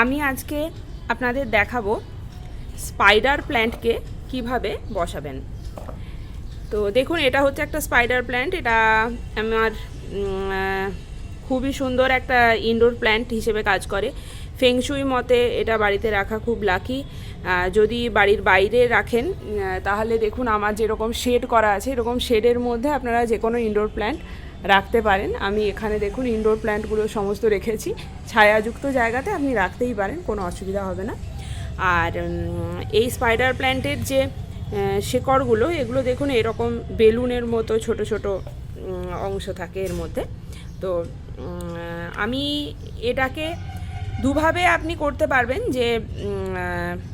আমি আজকে আপনাদের দেখাবো স্পাইডার প্ল্যান্টকে কীভাবে বসাবেন। তো দেখুন, এটা হচ্ছে একটা স্পাইডার প্ল্যান্ট এটা আমার খুবই সুন্দর একটা ইনডোর প্ল্যান্ট হিসেবে কাজ করে। ফেংশুই মতে এটা বাড়িতে রাখা খুব লাকি যদি বাড়ির বাইরে রাখেন তাহলে দেখুন, আমার যেরকম শেড করা আছে, এরকম শেডের মধ্যে আপনারা যে কোনো ইনডোর প্ল্যান্ট রাখতে পারেন। আমি এখানে দেখুন ইনডোর প্ল্যান্টগুলো সমস্ত রেখেছি। ছায়াযুক্ত জায়গাতে আপনি রাখতেই পারেন, কোনো অসুবিধা হবে না। আর এই স্পাইডার প্ল্যান্টের যে শেকড়গুলো, এগুলো দেখুন এরকম বেলুনের মতো ছোট ছোট অংশ থাকে এর মধ্যে। তো আমি এটাকে দুভাবে আপনি করতে পারবেন যে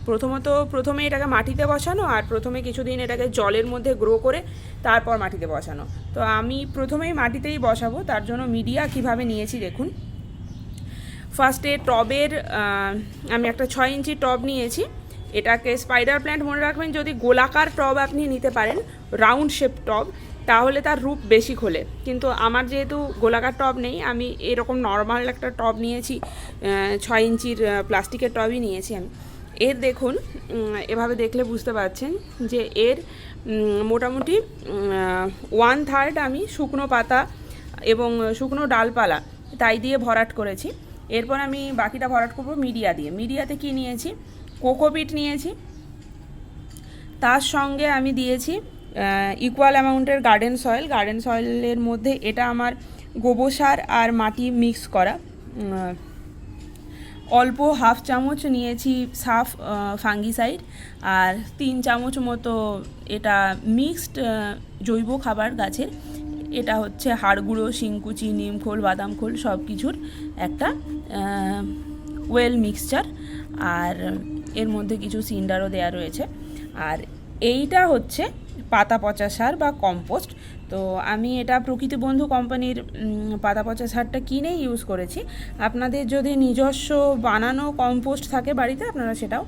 প্রথমত প্রথমে এটাকে মাটিতে বসানো আর প্রথমে কিছুদিন এটাকে জলের মধ্যে গ্রো করে তারপর মাটিতে বসানো। তো আমি প্রথমেই মাটিতেই বসাবো, তার জন্য মিডিয়া কীভাবে নিয়েছি দেখুন। ফার্স্টে টবের আমি একটা ছয় ইঞ্চি টব নিয়েছি। এটাকে স্পাইডার প্ল্যান্ট মনে রাখবেন, যদি গোলাকার টব আপনি নিতে পারেন রাউন্ড শেপ টব। তাহলে তার রূপ বেশি খোলে। কিন্তু আমার যেহেতু গোলাকার টব নেই, আমি এরকম নর্মাল একটা টব নিয়েছি ছয় ইঞ্চির প্লাস্টিকের টবই নিয়েছি আমি। এর দেখুন এভাবে দেখলে বুঝতে পারছেন যে এর মোটামুটি ওয়ান থার্ড আমি শুকনো পাতা এবং শুকনো ডালপালা তাই দিয়ে ভরাট করেছি। এরপর আমি বাকিটা ভরাট করব মিডিয়া দিয়ে। মিডিয়াতে কি নিয়েছি? কোকোপিট নিয়েছি। তার সঙ্গে আমি দিয়েছি ইকুয়াল অ্যামাউন্টের গার্ডেন সয়েল গার্ডেন সয়েলের মধ্যে এটা আমার গোবর সার আর মাটি মিক্স করা। অল্প হাফ চামচ নিয়েছি সাফ ফাঙ্গিসাইড আর তিন চামচ মতো এটা মিক্সড জৈব খাবার গাছের। এটা হচ্ছে হাড়গুঁড়ো শিংকুচি নিমখোল বাদাম খোল সব কিছুর একটা ওয়েল মিক্সচার আর এর মধ্যে কিছু সিন্ডারও দেওয়া রয়েছে। আর এইটা হচ্ছে পাতা পচা সার বা কম্পোস্ট। তো আমি এটা প্রকৃতি বন্ধু কোম্পানির পাতা পচা সারটা কিনেই ইউজ করেছি। আপনাদের যদি নিজস্ব বানানো কম্পোস্ট থাকে বাড়িতে, আপনারা সেটাও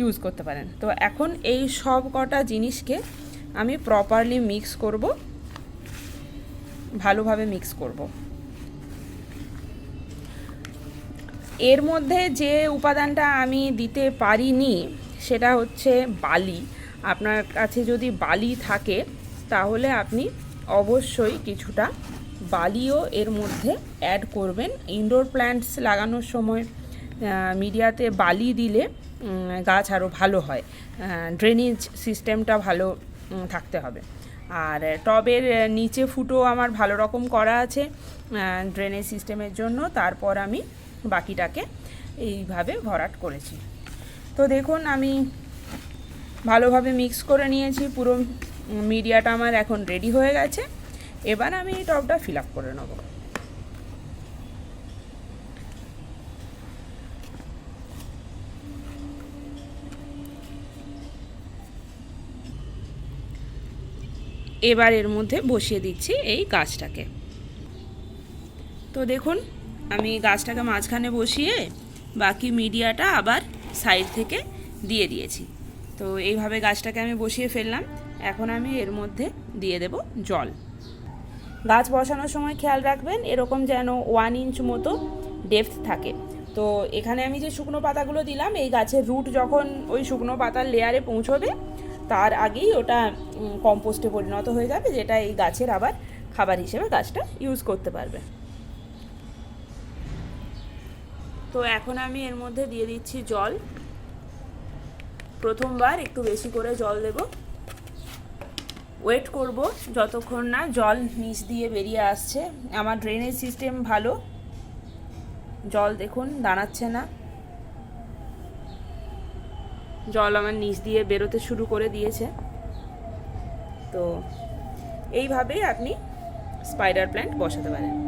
ইউজ করতে পারেন। তো এখন এই সব কটা জিনিসকে আমি প্রপারলি মিক্স করব। ভালোভাবে মিক্স করব। এর মধ্যে যে উপাদানটা আমি দিতে পারিনি, সেটা হচ্ছে বালি। আপনার কাছে যদি বালি থাকে, তাহলে আপনি অবশ্যই কিছুটা বালিও এর মধ্যে অ্যাড করবেন। ইনডোর প্ল্যান্টস লাগানোর সময় মিডিয়াতে বালি দিলে গাছ আরও ভালো হয়। ড্রেনেজ সিস্টেমটা ভালো থাকতে হবে। আর টবের নিচে ফুটো আমার ভালো রকম করা আছে ড্রেনেজ সিস্টেমের জন্য। তারপর আমি বাকিটাকে এইভাবে ভরাট করেছি। তো দেখুন, আমি ভালোভাবে মিক্স করে নিয়েছি, পুরো মিডিয়াটা আমার এখন রেডি হয়ে গেছে। এবার আমি এই টবটা ফিল আপ করে নেব। এবার এর মধ্যে বসিয়ে দিচ্ছি এই গাছটাকে। তো দেখুন, আমি গাছটাকে মাঝখানে বসিয়ে বাকি মিডিয়াটা আবার সাইড থেকে দিয়ে দিয়েছি। তো এইভাবে গাছটাকে আমি বসিয়ে ফেললাম। এখন আমি এর মধ্যে দিয়ে দেব জল। গাছ বসানোর সময় খেয়াল রাখবেন, এরকম যেন ওয়ান ইঞ্চ মতো ডেপথ থাকে। তো এখানে আমি যে শুকনো পাতাগুলো দিলাম, এই গাছের রুট যখন ওই শুকনো পাতার লেয়ারে পৌঁছবে, তার আগেই ওটা কম্পোস্টে পরিণত হয়ে যাবে, যেটা এই গাছের আবার খাবার হিসেবে গাছটা ইউজ করতে পারবে। তো এখন আমি এর মধ্যে দিয়ে দিচ্ছি জল। প্রথমবার একটু বেশি করে জল দেব। ওয়েট করব যতক্ষণ না জল নিচ দিয়ে বেরিয়ে আসছে। আমার ড্রেনেজ সিস্টেম ভালো। জল দেখুন, দাঁড়াচ্ছে না। জল আমার নিচ দিয়ে বেরোতে শুরু করে দিয়েছে। তো, এইভাবেই আপনি স্পাইডার প্ল্যান্ট বসাতে পারেন।